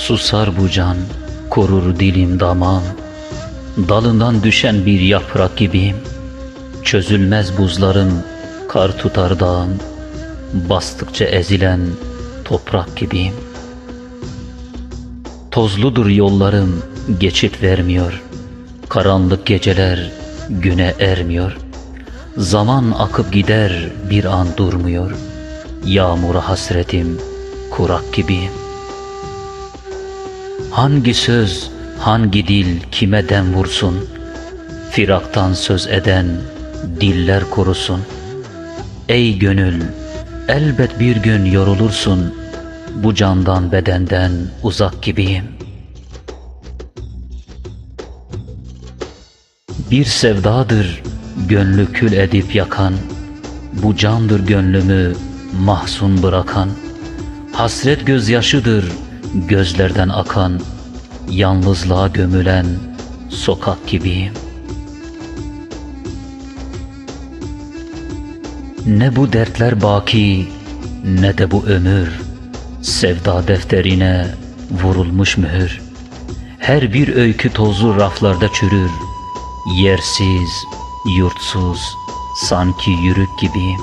Susar bu can, korur dilim damağım. Dalından düşen bir yaprak gibiyim. Çözülmez buzların, kar tutar dağım. Bastıkça ezilen toprak gibiyim. Tozludur yollarım, geçit vermiyor. Karanlık geceler güne ermiyor. Zaman akıp gider, bir an durmuyor. Yağmura hasretim, kurak gibiyim. Hangi söz, hangi dil kime dem vursun? Firaktan söz eden diller korusun. Ey gönül, elbet bir gün yorulursun. Bu candan bedenden uzak gibiyim. Bir sevdadır gönlü kül edip yakan, bu candır gönlümü mahzun bırakan. Hasret gözyaşıdır gözlerden akan, yalnızlığa gömülen sokak gibiyim. Ne bu dertler baki, ne de bu ömür, sevda defterine vurulmuş mühür. Her bir öykü tozu raflarda çürür, yersiz, yurtsuz, sanki yürük gibiyim.